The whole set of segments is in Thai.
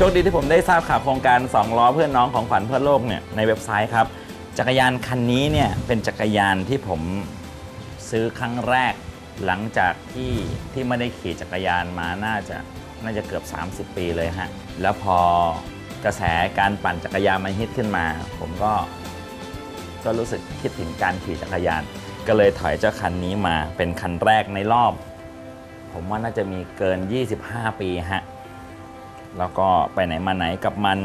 โชคดีที่ผมได้ทราบข่าวโครงการ 2 ล้อเพื่อนน้องของขวัญเพื่อโลกเนี่ยในเว็บไซต์ครับ จักรยานคันนี้เนี่ยเป็นจักรยานที่ผมซื้อครั้งแรก หลังจากที่ที่ไม่ได้ขี่จักรยานมาน่าจะน่าจะเกือบ 30 ปีเลยฮะ แล้วพอกระแสการปั่นจักรยานมันฮิตขึ้นมา ผมก็ก็รู้สึกคิดถึงการขี่จักรยาน ก็เลยถอยเจ้าคันนี้มาเป็นคันแรกในรอบ ผมว่าน่าจะมีเกิน 25 ปีฮะ แล้วก็ไปไหนมาไหนกับมัน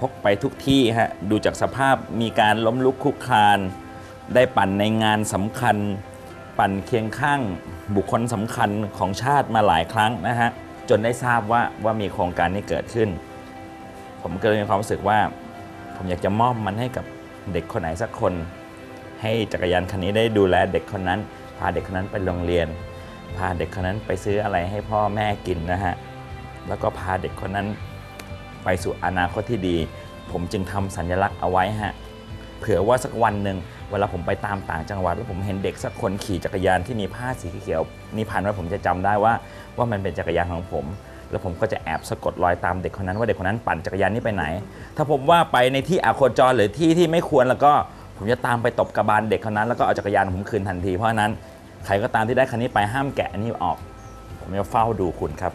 พกไปทุกที่ฮะดูจากสภาพมีการล้มลุกคลุกคลาน ได้ปั่นในงานสำคัญ ปั่นเคียงข้างบุคคลสำคัญของชาติมาหลายครั้งนะฮะจนได้ทราบว่าว่ามีโครงการนี้เกิดขึ้น ผมก็เลยมีความรู้สึกว่า ผมอยากจะมอบมันให้กับเด็กคนไหนสักคน ให้จักรยานคันนี้ได้ดูแลเด็กคนนั้น พาเด็กคนนั้นไปโรงเรียน พาเด็กคนนั้นไปซื้ออะไรให้พ่อแม่กินนะฮะ แล้วก็พาเด็กคนนั้น ไปสู่อนาคตที่ดี ผมจึงทำสัญลักษณ์เอาไว้ฮะ เผื่อว่าสักวันหนึ่งเวลาผมไปตามต่างจังหวัด แล้วผมเห็นเด็กสักคนขี่จักรยานที่มีผ้าสีเขียวนิพันไว้ผมจะจำได้ว่าว่ามันเป็นจักรยานของผม แล้วผมก็จะแอบสะกดรอยตามเด็กคนนั้นว่าเด็กคนนั้นปั่นจักรยานนี้ไปไหน ถ้าผมว่าไปในที่อาโคจรหรือที่ที่ไม่ควรแล้วก็ผมจะตามไปตบกระบาลเด็กคนนั้นแล้วก็เอาจักรยานผมคืนทันทีเพราะฉะนั้นใครก็ตามที่ได้คันนี้ไปห้ามแกะอันนี้ออก ผมจะเฝ้าดูคุณครับ